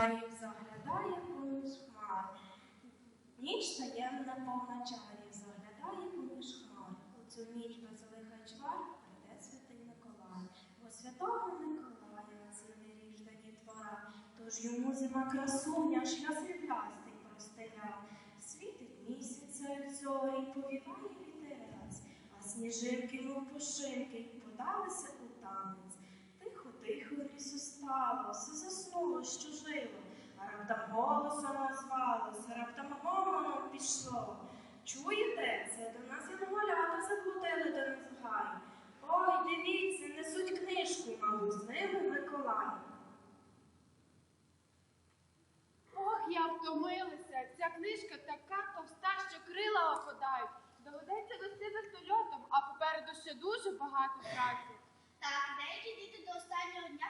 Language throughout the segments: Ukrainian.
Заглядає поміж хмар. Ніч таємна повна чарів заглядає поміж хмар. У цю ніч без лиха чвар прийде святий Миколай. Бо святого Миколая цілий ріжда дітвора. Тож йому зима красуня, шлях сріблястий простеля. Світить місяця зорі, повіває вітерець, а сніжинки, мов пушинки, подалися у танець. Тихо, тихо лісу все заснуло, що жило, а раптом голосом назвалося, раптом гомоном пішло. Чуєте, це до нас і янголята заплутили до нас в гай. Ой, дивіться, несуть книжку, мабуть, з ними Миколай. Ох, я втомилася. Ця книжка така товста, що крила опадають. Доведеться вести вертольотом, а попереду ще дуже багато праці. Так, деякі діти до останнього дня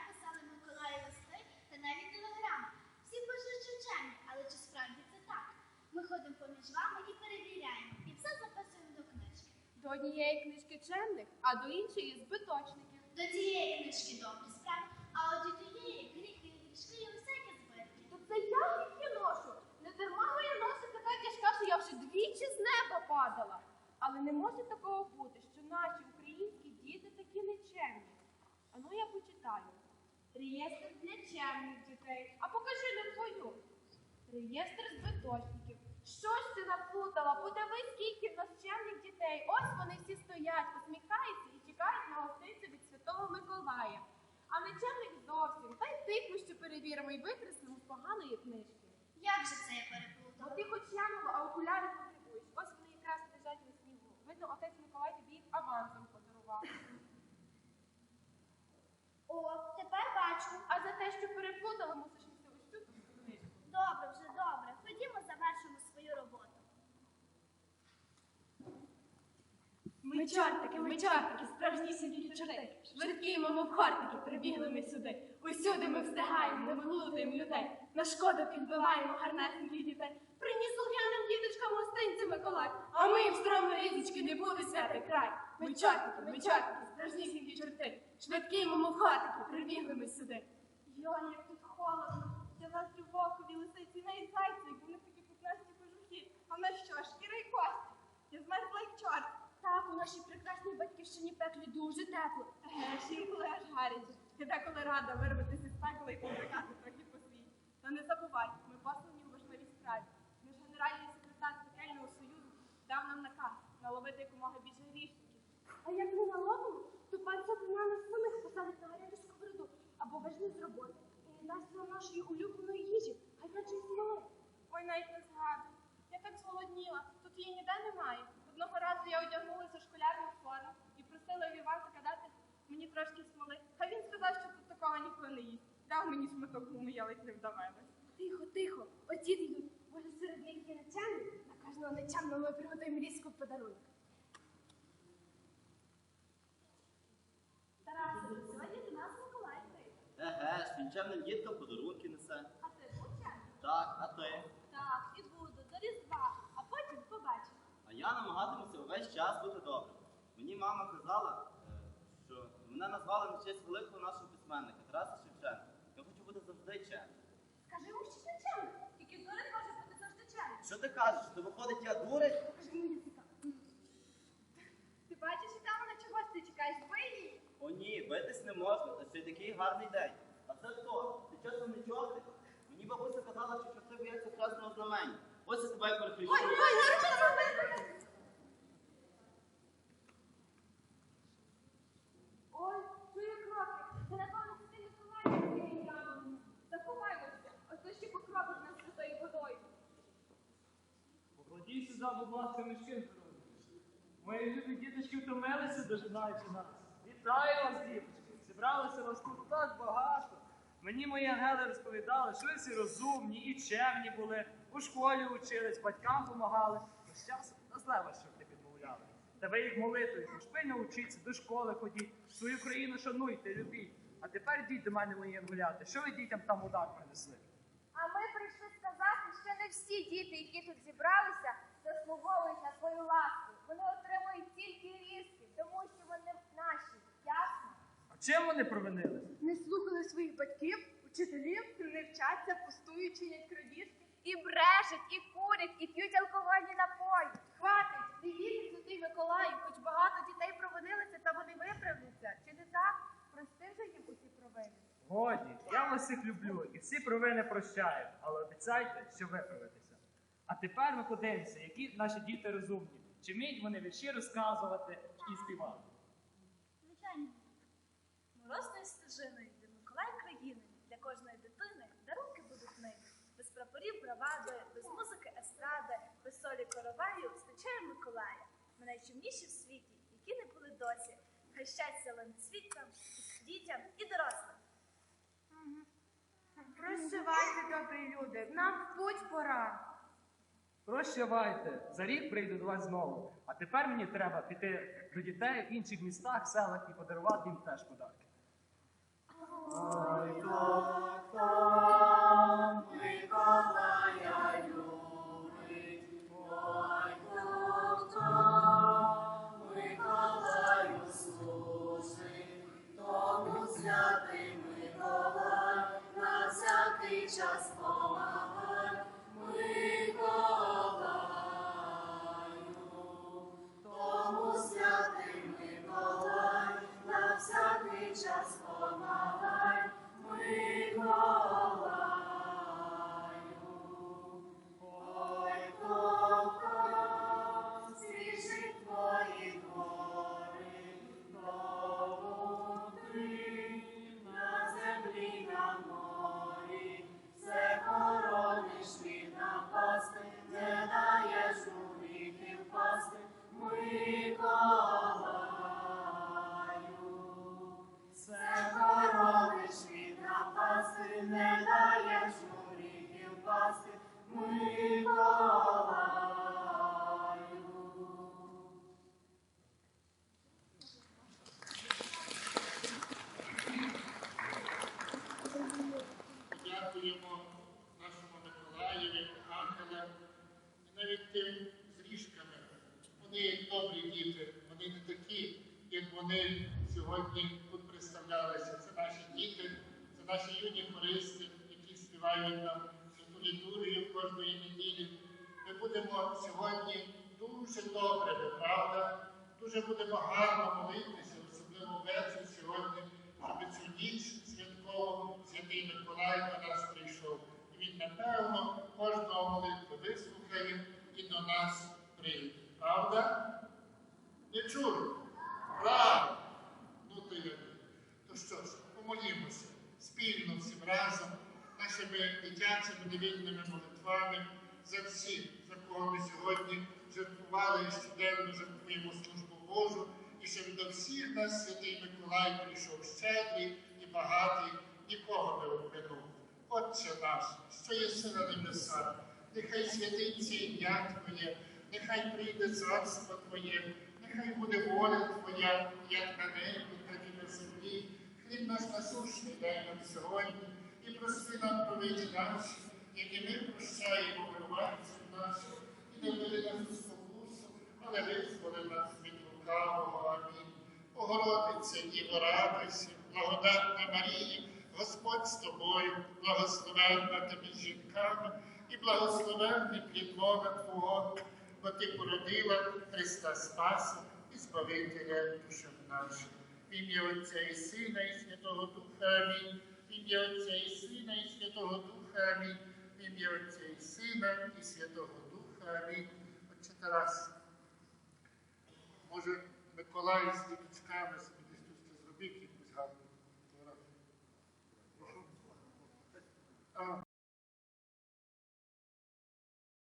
листи та навіть телеграми. Всі пишуть що вчені, але чи справді це так? Ми ходимо поміж вами і перевіряємо, і все записуємо до книжки. До однієї книжки чемних, а до іншої збиточників. До цієї книжки добрі справи, а от до тієї гріхи, грішки і всякі збитки. То це я їх ношу. Не дарма моя ноша така тяжка, що я вже двічі з неба падала. Але не може такого бути, що наші українські діти такі нечемні. Ану я почитаю. Реєстр для чемних дітей. А покажи на твою. Реєстр збиточників. Що ж ти наплутала? Подивись, скільки в нас чемних дітей. Ось вони всі стоять, усміхаються і чекають на гостинцю від Святого Миколая. А нечемних зовсім. Та й тих ми ще перевіримо і викреслимо з поганої книжки. Як же це я переплутала? ти хоч глянула, а окуляри потребуєш. Ось вони якраз лежать на снігу. Видно, отець Миколай тобі їх авансом подарував. О, тепер бачу. А за те, що переплутала, мусиш нести ось цю книжку. Добре, вже добре. Ходімо, завершимо свою роботу. Ми чортики, ми чортики, справжнісінькі чорти. Швидкі, мов хортики, прибігли ми сюди. Усюди ми встигаємо, не вилутаємо людей. На шкоду підбиваємо гарнесеньких дітей. Приніс лугяним діточкам гостинці Миколай, а ми їм стромно різочки не буде святий край. Ми чортики, ми чортики, справжнісінькі чорти. Швидкі, мов хортики, прибігли ми сюди. Йой, як тут холодно. Для вас любокові лисиці навіть зайці, як вони такі пухнасті кожухи. А в нас що, шкіра й кості? Я змерзла як чорт. Так, у нашій прекрасній батьківщині пеклі дуже тепло. Еге, ж інколи аж гаряче. Я деколи рада вирватися з пекла і побрикати трохи по світі. Та не забувай, ми послані у важливій справі. Наш генеральний секретар Пекельного Союзу дав нам наказ наловити якомога більше грішників. А як не наловимо, роботи і не дасть нам нашої улюбленої їжі, гарячої смоли. Ой, навіть не згадую. Я так зголодніла, тут її ніде немає. Одного разу я одягнулася в школярну форму і просила Іванка дати мені трошки смоли. А він сказав, що тут такого ніхто не їсть. Дав мені шматок гуми, я ледь не вдавилась. Тихо, тихо, діти йдуть. Може, серед них є нечемні? На кожного нечемного ми приготуємо різку подарунок. Тарасе, сьогодні до нас Миколай прийде. Він діткам подарунки несе. А ти будь Так, а ти? Так, і буду до Різдва, а потім побачимо. А я намагатимуся увесь час бути добрим. Мені мама казала, е, що мене назвали на честь великого нашого письменника Тараса Шевченка. Я хочу бути завжди чемним. Скажи йому, що ти чемний. Тільки дурень може бути завжди чемний. Що ти кажеш? То виходить, я дурень? Покажи мені язика. Ти бачиш, і там на чогось ти чекаєш, бий її. О ні, битись не можна, та ще й такий гарний день. Це хто? Ти часом не чортик? Мені бабуся казала, що чорти бояться красного знамення. Ось я тебе перехрещу. Ой, ой, ой, що зробити? Ой, чую кроки. Це напевно з цією яблунею. Заховаймося, ось то ще покропить нас святою водою. Покладіть сюди, будь ласка, мішки. Мої любі діточки втомилися, дожинаючи нас. Вітаю вас, діточки! Зібралося вас тут так багато. Мені мої ангели розповідали, що ви всі розумні і чемні були, у школі учились, батькам допомагали. Час на злева, щоб не підмовляли. Та ви їх молитвою, хоч пильно учіться, до школи ходіть, свою країну шануйте, любіть. А тепер йдіть до мене, мої ангуляти. Що ви дітям там удар принесли? А ми прийшли сказати, що не всі діти, які тут зібралися, заслуговують на свою ласку. Вони отримують тільки різки, тому що вони чим вони провинились? Не слухали своїх батьків, Вчителів не вчаться, пустують, чинять крадіжки. І брешуть, і курять, і п'ють алкогольні напої. Хватить, дивіться, святий Миколаю, хоч багато дітей провинилися, та вони виправляться. Чи не так? Прости вже їм усі провини. Годі, я вас всіх люблю і всі провини прощаю, але обіцяйте, що виправитеся. А тепер ми подивимося, які наші діти розумні, чи вміють вони вірші розказувати і співати. Без прапорів бравади, без музики естради, без солі короваю зустрічає Миколая. Ми найчимніші в світі, які не були досі. Хай щастя ланцвітям, дітям і дорослим. Прощавайте, добрі люди, нам в путь пора. Прощавайте, за рік прийду до вас знову. А тепер мені треба піти до дітей в інших містах, селах і подарувати їм теж подарки. Дякуємо нашому Миколаєві, ангелам і навіть тим з ріжками. Вони добрі діти, вони не такі, як вони сьогодні тут представлялися. Це наші діти, наші юні хористи, які співають нам святу літургію кожної неділі. Ми будемо сьогодні дуже добре, правда? Дуже будемо гарно молитися, особливо ввечері сьогодні, щоб цю ніч святкову святий Миколай до нас прийшов. І він, напевно, кожного молитву вислухає і до нас прийде. Правда? Не чую. Правда. Ну то як? То що ж, помолімося спільно всім разом, нашими дитячими невільними молитвами за всіх, за кого ми сьогодні жертвували і щоденно жертвуємо службу Божу, і щоб до всіх нас святий Миколай прийшов щедрий і багатий, нікого не обминув. Отче наш, що єси на небесах, нехай святиться ім'я Твоє, нехай прийде царство Твоє, нехай буде воля Твоя, як на небі, так і на землі. Хліб наш насущний дай нам сьогодні, і прости нам провини наші, які ми прощаємо винуватцям нашим, і не веди нас у спокусу, але визволи нас від лукавого. Амінь. Богородиця, Діво, радуйся, благодатна Марія, Господь з тобою, благословенна тобі жінками, і благословенний плід лона Твого, бо ти породила Христа Спаса і Збавителя душам нашим. В ім'я Отця і Сина, і Святого Духа Амінь. В ім'я Отця і Сина, і Святого Духа Амінь. В ім'я Отця і Сина, і Святого Духа Амінь. Отче Тарас. Може, Миколай з діточками собі десь тут зробив якусь гарну фотографію.